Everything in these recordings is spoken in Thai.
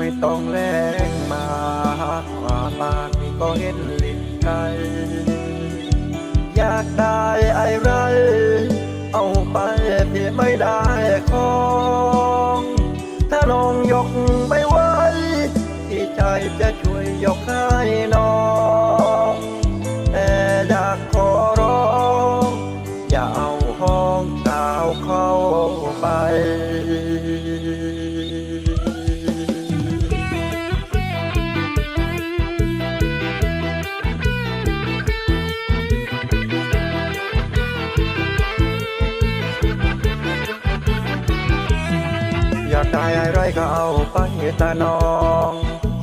ไม่ต้องแรงมาว่าปากนี่ก็เห็นลิ้นไก่อยากได้อะไร เอาไปพี่ไม่ได้ของ ถ้าน้องยกไม่ไหวที่ใจจะช่วยยกให้น้อง อยากได้อะไรก็เอาไปแตาน้อง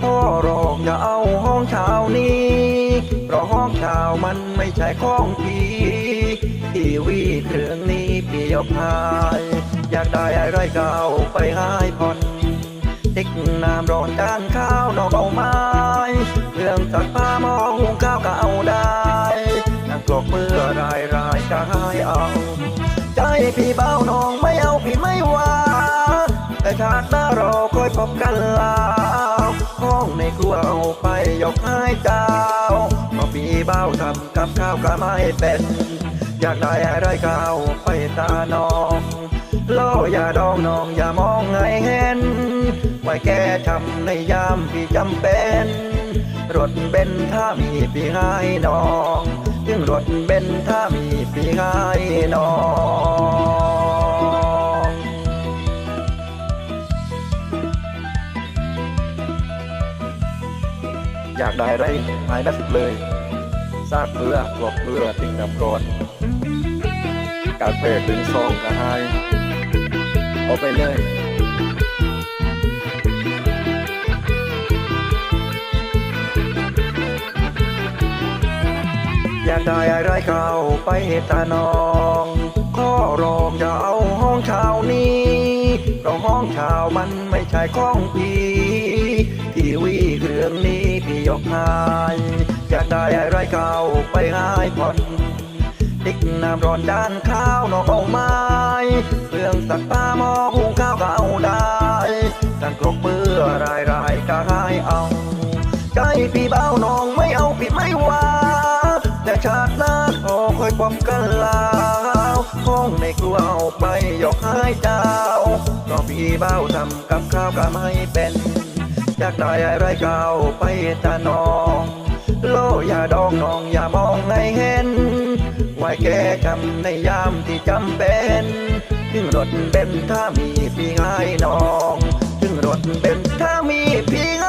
พ่อรองอย่าเอาห้องเช้านี้เพราะห้องเช้ามันไม่ใช่ของพี่ทีวีเครื่องนี้พี่ยกหาย อยากได้อะไรก็เอาไปให้ผ่อนติ๊กน้ำร้อนจานข้าวนอกเอาไม้เรื่องซักผ้าหม้อหุงข้าวก็เอาได้นั่งกลอกมือรายรายก็ให้เอา ใจพี่เบา ชาติหน้าเราค่อยพบกันลาวห้องในครัวเอาไปยกให้เจ้าเพราะพี่เบาทำกับข้าวก็ไม่เป็น อยากได้อะไรก็เอาไปตาน้องโลอย่าดองน้องอย่ามองไงเห็น ไว้แก้ทำในยามพี่จำเป็น รถเบนถ้ามีพี่ให้น้อง ถึงรถเบนถ้ามีพี่ให้น้อง อยากได้อะไรหายนักเลยซากเรือกรอบเรือติ่งน้ำร้อนกาแฟถึงซองก็ให้เอาไปเลยอยากได้อะไรก็เอาไปให้ตาน้องข้อรองอย่าเอาห้องเช่านี้เพราะห้องเช่ามันไม่ใช่ของพี่ ทีวีเครื่องนี้พี่ยกให้อยากได้อะไรก็เอาไปให้ผ่อนติ๊กน้ำร้อนจานข้าวนอกเอาไม้เครื่องสักผ้าหม้อหุงข้าวก็เอาได้สั่งกรบเปื้อรายรายก็ให้เอาใจพี่เบาน้องไม่เอาพี่ไม่ว่าแต่ชาติหน้าขอคอยความกันลาวห้องในครัวเอาไปยกให้เจ้าก็พี่เบาทำกับข้าวก็ไม่เป็น อยากได้อะไรเก่าไปตาน้อง โลอย่าดองน้องอย่ามองในเห็นไว้แก้จำในยามที่จำเป็นถึงรถเป็นถ้ามีพี่ชายน้อง ถึงรถเป็นถ้ามีพี่